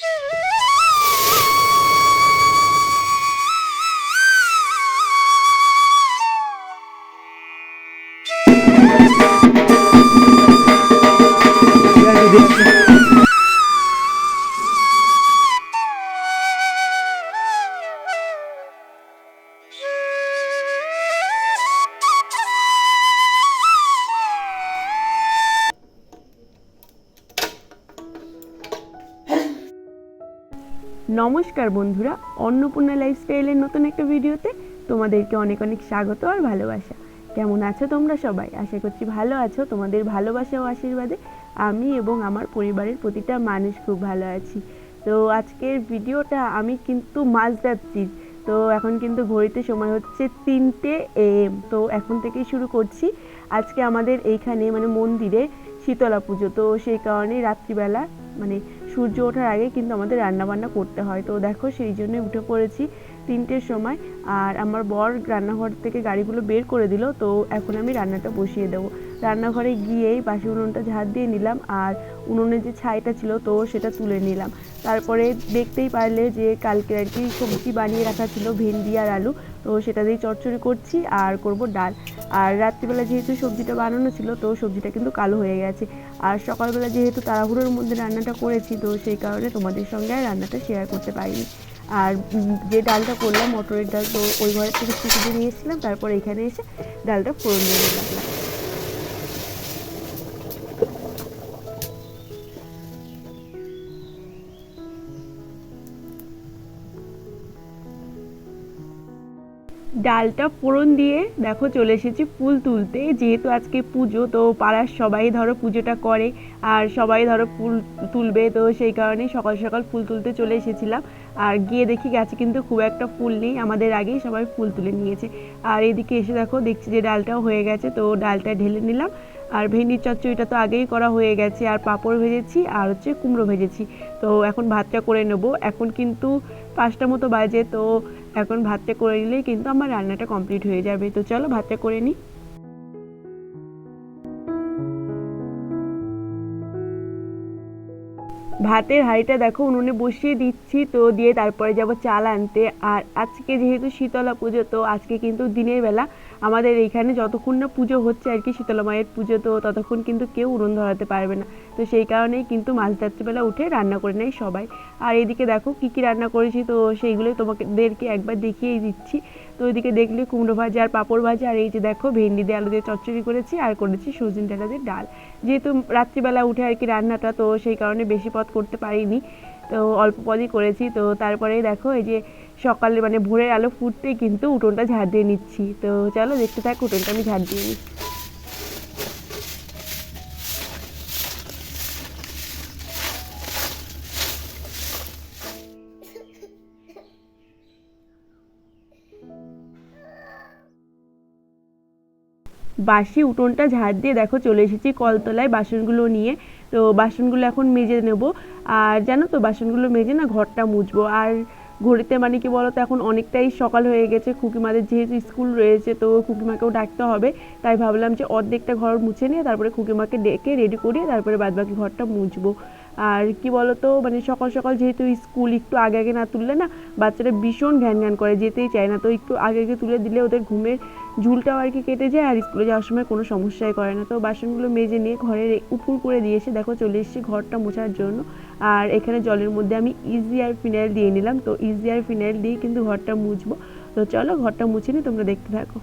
Yeah. নমস্কার বন্ধুরা, অন্নপূর্ণা লাইফস্টাইলের নতুন একটা ভিডিওতে তোমাদেরকে অনেক অনেক স্বাগত আর ভালোবাসা। কেমন আছো তোমরা সবাই? আশা করছি ভালো আছো, তোমাদের ভালোবাসা ও আশীর্বাদে আমি এবং আমার পরিবারের প্রতিটা মানুষ খুব ভালো আছি। তো আজকের ভিডিওটা আমি কিন্তু মাছ মাঝরাত্রির তো এখন কিন্তু ঘড়িতে সময় হচ্ছে তিনটে এম তো এখন থেকেই শুরু করছি। আজকে আমাদের এইখানে মানে মন্দিরে শীতলা পুজো। তো সেই কারণে রাত্রিবেলা মানে সূর্য ওঠার আগে কিন্তু আমাদের রান্না বান্না করতে হয়। তো দেখো সেই জন্য উঠে পড়েছি তিনটের সময়। আর আমার বর রান্নাঘর থেকে গাড়িগুলো বের করে দিল, তো এখন আমি রান্নাটা বসিয়ে দেবো। রান্নাঘরে গিয়েই বাসি উনুনটা ঝাড় দিয়ে নিলাম আর উনুনের যে ছাইটা ছিল তো সেটা তুলে নিলাম। তারপরে দেখতেই পারলে যে কালকে আর কি সবজি বানিয়ে রাখা ছিল, ভেন্ডি আর আলু। তো সেটা দিয়ে চচ্চড়ি করছি আর করব ডাল। আর রাত্রিবেলা যেহেতু সবজিটা বানানো ছিল, তো সবজিটা কিন্তু কালো হয়ে গেছে। আর সকালবেলা যেহেতু তাড়াহুড়োর মধ্যে রান্নাটা করেছি, তো সেই কারণে তোমাদের সঙ্গে আর রান্নাটা শেয়ার করতে পারিনি। আর যে ডালটা করলাম, মটরের ডাল, তো ওই ঘরের থেকে ছুটি নিয়ে এসেছিলাম। তারপর এখানে এসে ডালটা ফোড়ন দিয়ে দিলাম ডালটা ফোড়ন দিয়ে দেখো চলে এসেছি ফুল তুলতে। যেহেতু আজকে পুজো, তো পাড়ার সবাই ধরো পুজোটা করে, আর সবাই ধরো ফুল তুলবে, তো সেই কারণে সকাল সকাল ফুল তুলতে চলে এসেছিলাম। আর গিয়ে দেখি গাছে কিন্তু খুব একটা ফুল নেই, আমাদের আগেই সবাই ফুল তুলে নিয়েছে। আর এদিকে এসে দেখো দেখছি যে ডালটাও হয়ে গেছে, তো ডালটা ঢেলে নিলাম। আর ভেন্ডির চচ্চড়িটা তো আগেই করা হয়ে গেছে, আর পাঁপড় ভেজেছি, আর হচ্ছে কুমড়ো ভেজেছি। তো এখন ভাতটা করে নেব। এখন কিন্তু পাঁচটা মতো বাজে, তো এখন ভাতটা করে নিলেই কিন্তু আমার রান্নাটা কমপ্লিট হয়ে যাবে। তো চলো ভাতটা করে নিই। ভাতের হাঁড়িটা দেখো উনুনে বসিয়ে দিচ্ছি, তো দিয়ে তারপরে যাব চাল আনতে। আর আজকে যেহেতু শীতলা পুজো, তো আজকে কিন্তু দিনের বেলা আমাদের এইখানে যতক্ষণ না পুজো হচ্ছে আর কি শীতলা মায়ের পুজো, তো ততক্ষণ কিন্তু কেউ উনুন ধরাতে পারবে না। তো সেই কারণেই কিন্তু মাঝ রাত্রিবেলা উঠে রান্না করে নেয় সবাই। আর এদিকে দেখো কী কী রান্না করেছি, তো সেইগুলোই তোমাদেরকে একবার দেখিয়েই দিচ্ছি। তো ওইদিকে দেখলে কুমড়ো ভাজা আর পাঁপড় ভাজা, আর এই যে দেখো ভেন্ডি দিয়ে আলু দিয়ে চচ্চড়ি করেছি আর করেছি সজনে ডাটা দিয়ে ডাল। যেহেতু রাত্রিবেলা উঠে আর কি রান্নাটা, তো সেই কারণে বেশি পথ করতে পারিনি। তো অল্প পদই করেছি। তো তারপরে দেখো এই যে সকালে মানে ভোরের আলো ফুটতেই কিন্তু উঠোনটা ঝাড় দিয়ে নিচ্ছি। তো চলো দেখতে থাক, উঠোনটা আমি ঝাড় দিয়ে নিই বাসি উঠোনটা ঝাড় দিয়ে দেখো চলে এসেছি কলতলায় বাসনগুলো নিয়ে। তো বাসনগুলো এখন মেজে নেব। আর জানো তো, বাসনগুলো মেজে না ঘরটা মুছবো। আর ঘড়িতে মানে কি বলতো, এখন অনেকটাই সকাল হয়ে গেছে। খুকিমাদের যেহেতু স্কুল রয়েছে, তো খুকিমাকেও ডাকতে হবে। তাই ভাবলাম যে অর্ধেকটা ঘর মুছে নিয়ে তারপরে খুকিমাকে ডেকে রেডি করিয়ে তারপরে বাদবাকি ঘরটা মুছবো। আর কি বলতো মানে সকাল সকাল যেহেতু স্কুল একটু আগে আগে না তুললে না, বাচ্চারা ভীষণ ঘ্যান ঘ্যান করে, যেতেই চায় না। তো একটু আগে আগে তুলে দিলে ওদের ঘুমের ঝুলটাও আর কি কেটে যায় আর স্কুলে যাওয়ার সময় কোনো সমস্যাই করে না। তো বাসনগুলো মেজে নিয়ে ঘরের উপর করে দিয়ে এসে দেখো চলে এসেছি ঘরটা মোছার জন্য। আর এখানে জলের মধ্যে আমি ইজি আর ফিনাইল দিয়ে নিলাম। তো ইজি আর ফিনাইল দিয়ে কিন্তু ঘরটা মুছবো। তো চলো ঘরটা মুছে নিয়ে তোমরা দেখতে থাকো।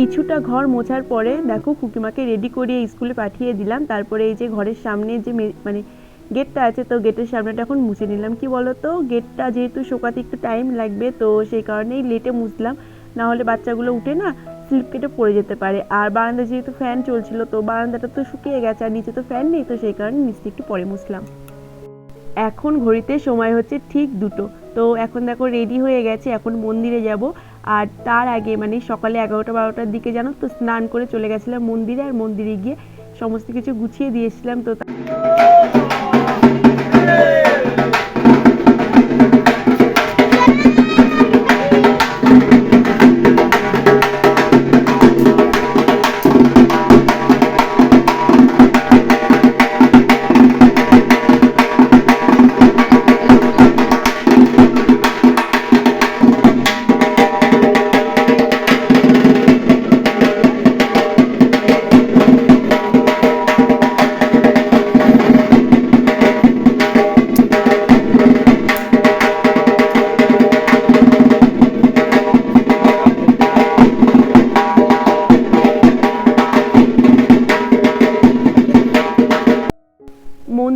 কিছুটা ঘর মোছার পরে দেখো কুকিমাকে রেডি করিয়ে স্কুলে পাঠিয়ে দিলাম। তারপরে এই যে ঘরের সামনে যে মানে গেটটা আছে, তো গেটের সামনেটা এখন মুছে নিলাম। কি বলো তো গেটটা যেহেতু শোকাতে একটু টাইম লাগবে, তো সেই কারণেই লেটে মুছলাম। না হলে বাচ্চাগুলো উঠে না স্লিপ কেটে পড়ে যেতে পারে। আর বারান্দা যেহেতু ফ্যান চলছিল, তো বারান্দাটা তো শুকিয়ে গেছে আর নিচে তো ফ্যান নেই, তো সেই কারণে নিচে একটু পরে মুছলাম। এখন ঘড়িতে সময় হচ্ছে ঠিক দুটো। তো এখন দেখো রেডি হয়ে গেছে, এখন মন্দিরে যাব। আর তার আগে মানে সকালে এগারোটা বারোটার দিকে জানো তো, স্নান করে চলে গেছিলাম মন্দিরে, আর মন্দিরে গিয়ে সমস্ত কিছু গুছিয়ে দিয়েছিলাম তো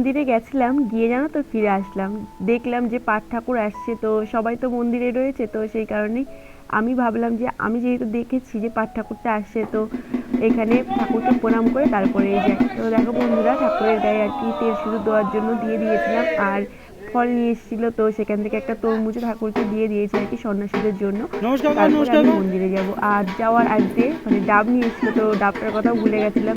মন্দিরে গেছিলাম গিয়ে জানো তো ফিরে আসলাম। দেখলাম যে পাট ঠাকুর আসছে তো সবাই তো মন্দিরে রয়েছে তো সেই কারণে আমি ভাবলাম যে আমি যেহেতু দেখেছি যে পাট ঠাকুরটা আসছে তো এখানে ঠাকুরকে প্রণাম করে তারপরে যাই তো দেখো বন্ধুরা ঠাকুরের গায়ে আর কি তেল শুরু দেওয়ার জন্য দিয়ে দিয়েছিলাম আর ফল নিয়ে এসেছিল তো সেখান থেকে একটা তরমুজও ঠাকুরকে দিয়ে দিয়েছি আর কি সন্ন্যাসীদের জন্য। তারপরে আমি মন্দিরে যাব। আর যাওয়ার আগে মানে ডাব নিয়ে এসেছিল তো ডাবটার কথাও ভুলে গেছিলাম।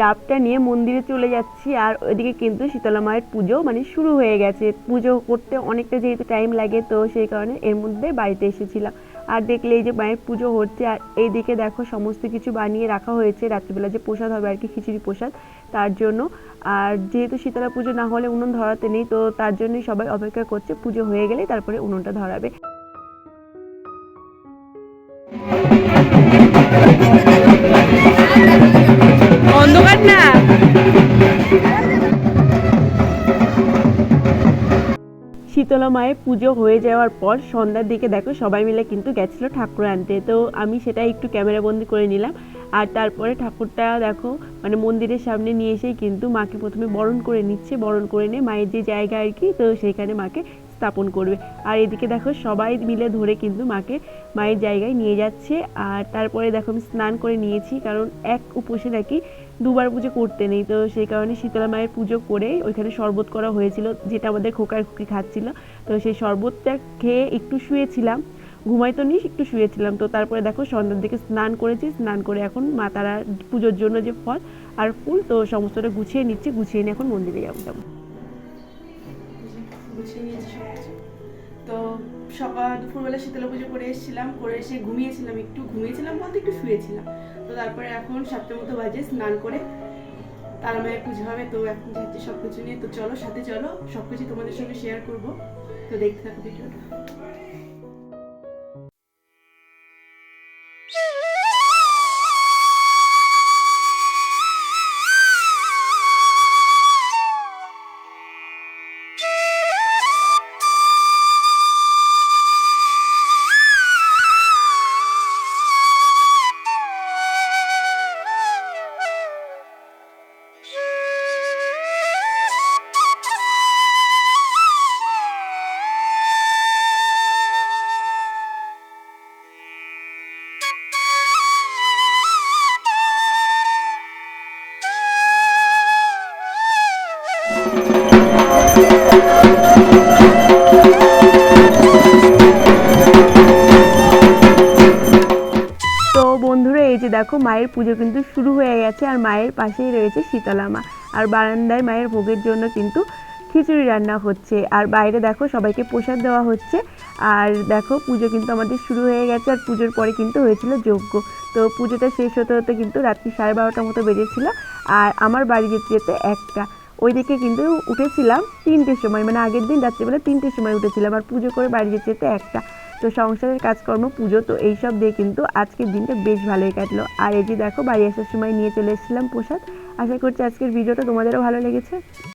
ডাবটা নিয়ে মন্দিরে চলে যাচ্ছি, আর ওইদিকে কিন্তু শীতলা মায়ের পুজো মানে শুরু হয়ে গেছে। পুজো করতে অনেকটা যেহেতু টাইম লাগে, তো সেই কারণে এর মধ্যে বাড়িতে এসেছিলাম। আর দেখলে এই যে মায়ের পুজো হচ্ছে, আর এইদিকে দেখো সমস্ত কিছু বানিয়ে রাখা হয়েছে। রাত্রিবেলা যে প্রসাদ হবে আর কি, খিচুড়ি প্রসাদ, তার জন্য। আর যেহেতু শীতলা পুজো না হলে উনুন ধরাতে নেই, তো তার জন্যই সবাই অপেক্ষা করছে, পুজো হয়ে গেলে তারপরে উনুনটা ধরাবে। শীতলা মায়ের পুজো হয়ে যাওয়ার পর সন্ধ্যার দিকে দেখো সবাই মিলে কিন্তু গেছিল ঠাকুর আনতে। তো আমি সেটা একটু ক্যামেরা বন্দি করে নিলাম। আর তারপরে ঠাকুরটা দেখো মানে মন্দিরের সামনে নিয়ে এসেই কিন্তু মাকে প্রথমে বরণ করে নিচ্ছে, বরণ করে নিয়ে মায়ের যে জায়গা আর কি, তো সেইখানে মাকে স্থাপন করবে। আর এদিকে দেখো সবাই মিলে ধরে কিন্তু মাকে মায়ের জায়গায় নিয়ে যাচ্ছে। আর তারপরে দেখো আমি স্নান করে নিয়েছি, কারণ এক উপসে নাকি দুবার পুজো করতে নেই। তো সেই কারণে শীতলা মায়ের পুজো করে ওইখানে শরবত করা হয়েছিল, যেটা আমাদের খোকার খুকি খাচ্ছিল। তো সেই শরবতটা খেয়ে একটু শুয়েছিলাম। ঘুমাই তো নিস একটু শুয়েছিলাম। তো তারপরে দেখো সন্ধ্যার দিকে স্নান করেছি, স্নান করে এখন মা তারা পুজোর জন্য যে ফল আর ফুল, তো সমস্তটা গুছিয়ে নিচ্ছে, গুছিয়ে নিয়ে এখন মন্দিরে যাব যাব। গুছিয়ে নিয়েছি সব কিছু। তো সকাল দুপুরবেলা শীতলা পুজো করে এসেছিলাম, করে এসে ঘুমিয়েছিলাম, একটু ঘুমিয়েছিলাম বলতে একটু শুয়েছিলাম। তো তারপরে এখন সাতটার মতো বাজে, স্নান করে তারা মায়ের পুজো হবে, তো এখন যাচ্ছি সব কিছু নিয়ে। তো চলো, সাথে চলো সব কিছু তোমাদের সঙ্গে শেয়ার করব। তো দেখতে থাকো ভিডিওটা। বন্ধুরা, এই যে দেখো, মায়ের পুজো কিন্তু শুরু হয়ে গেছে আর মায়ের পাশেই রয়েছে শীতলা মা। আর বারান্দায় মায়ের ভোগের জন্য কিন্তু খিচুড়ি রান্না হচ্ছে। আর বাইরে দেখো, সবাইকে প্রসাদ দেওয়া হচ্ছে। আর দেখো, পুজো কিন্তু আমাদের শুরু হয়ে গেছে আর পুজোর পরে কিন্তু হয়েছিল যজ্ঞ। তো পুজোটা শেষ হতে হতে কিন্তু রাত্রি সাড়ে বারোটার মতো বেজেছিল। আর আমার বাড়ি যেতে যেতে একটা। ওইদিকে কিন্তু উঠেছিলাম তিনটের সময় মানে আগের দিন রাত্রিবেলা তিনটের সময় উঠেছিলাম। আর পুজো করে বাড়ি যেতে যেতে একটা। তো সংসারের কাজকর্ম, পুজো তো এইসব দিয়ে কিন্তু আজকের দিনটা বেশ ভালোই কাটলো। আর এই যে দেখো, বাড়ি আসার সময় নিয়ে চলে এসেছিলাম প্রসাদ। আশা করছি আজকের ভিডিওটা তোমাদেরও ভালো লেগেছে।